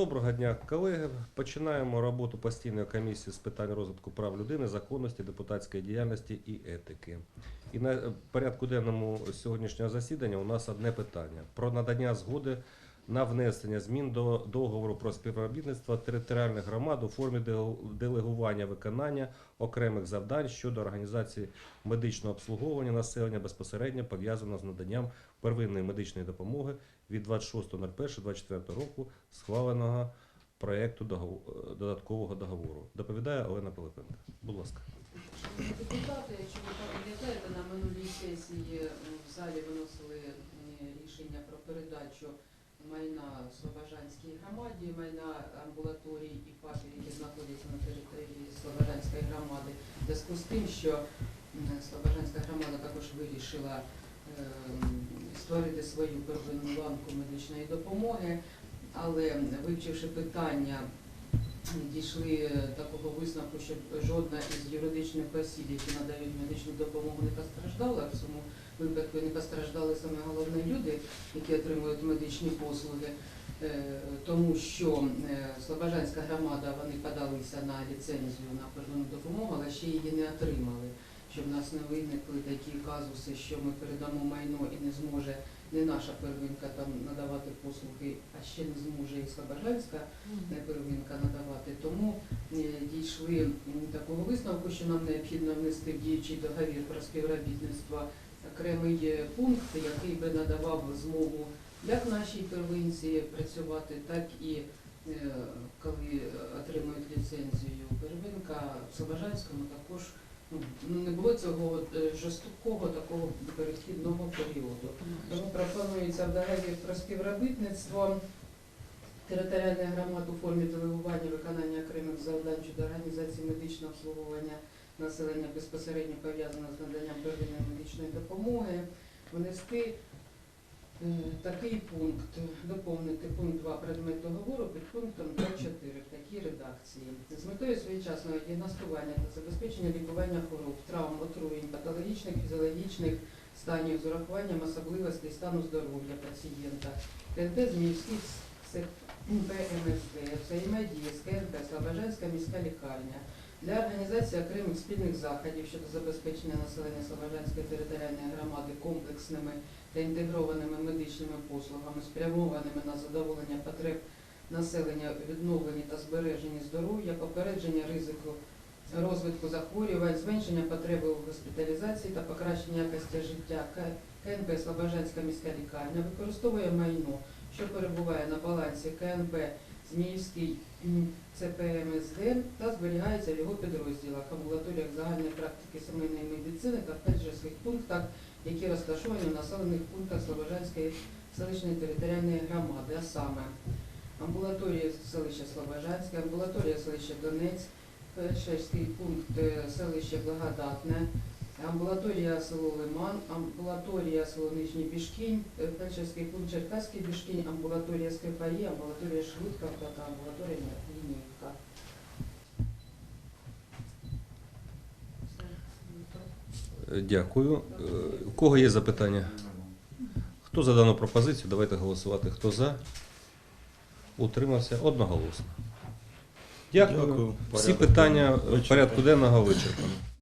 Доброго дня, колеги. Починаємо роботу постійної комісії з питань розвитку прав людини, законності, депутатської діяльності і етики. І на е, порядку денному сьогоднішнього засідання у нас одне питання про надання згоди на внесення змін до договору про співробітництво територіальних громад у формі делегування виконання окремих завдань щодо організації медичного обслуговування населення безпосередньо пов'язаного з наданням первинної медичної допомоги від 26.01.24 року схваленого е, додаткового договору. Доповідає Олена Пилипенко. Будь ласка. Депутати, якщо ви пам'ятаєте, на минулій сесії в залі виносили рішення про передачу майна Слобожанській громаді, майна амбулаторій і папір, які знаходяться на території Слобожанської громади, в зв'язку з тим, що Слобожанська громада також вирішила ем, створити свою первинну ланку медичної допомоги, але вивчивши питання дійшли е, такого висновку, що жодна із юридичних осіб, які надають медичну допомогу, не постраждала. В цьому випадку не постраждали саме головні люди, які отримують медичні послуги, Е, тому що е, Слобожанська громада вони подалися на ліцензію на первинну допомогу, але ще її не отримали. Щоб в нас не виникли такі казуси, що ми передамо майно і не зможе не наша первинка там надавати послуги, а ще не зможе і Слобожанська не первинка надавати. Тому е, дійшли такого висновку, що нам необхідно внести в діючий договір про співробітництво окремий е, пункт, який би надавав змогу як нашій первинці працювати, так і е, коли отримують ліцензію первинка в Слобожанському також. Ну, не було цього от, е, жорсткого такого перехідного періоду. Тому пропонується в договір про співробітництво територіальних громад у формі делегування виконання окремих завдань щодо організації медичного обслуговування населення безпосередньо пов'язаного з наданням первинної медичної допомоги, внести такий пункт, доповнити пункт 2 предмет договору під пунктом 2.4 в такій редакції. З метою своєчасного діагностування та забезпечення лікування хвороб, травм, отруєнь, патологічних, фізіологічних станів з урахуванням особливостей стану здоров'я пацієнта, КНП Зміївський ПМСД, взаємодія з КНП Слобожанська міська лікарня для організації окремих спільних заходів щодо забезпечення населення Слобожанської територіальної громади комплексними та інтегрованими медичними послугами, спрямованими на задоволення потреб населення, у відновленні та збереженні здоров'я, попередження ризику розвитку захворювань, зменшення потреби у госпіталізації та покращення якості життя. К- КНП Слобожанська міська лікарня використовує майно, що перебуває на балансі КНП Зміївський м, ЦПМСД та зберігається в його підрозділах, амбулаторіях загальної практики сімейної медицини та фельдшерських пунктах, які розташовані в населених пунктах Слобожанської селищної територіальної громади, а саме амбулаторія селища Слобожанське, амбулаторія селища Донець, фельдшерський пункт е, селище Благодатне, амбулаторія село Лиман, амбулаторія село Нижній Бішкінь, е, фельдшерський пункт Черкаський Бішкінь, амбулаторія Скрипарі, амбулаторія Швидкавка та амбулаторія Лінійка. Е, Дякую. Е, У кого є запитання? Хто за дану пропозицію? Давайте голосувати. Хто за? Утримався одноголосно. Дякую. Дякую. Всі питання в порядку денного вичерпано.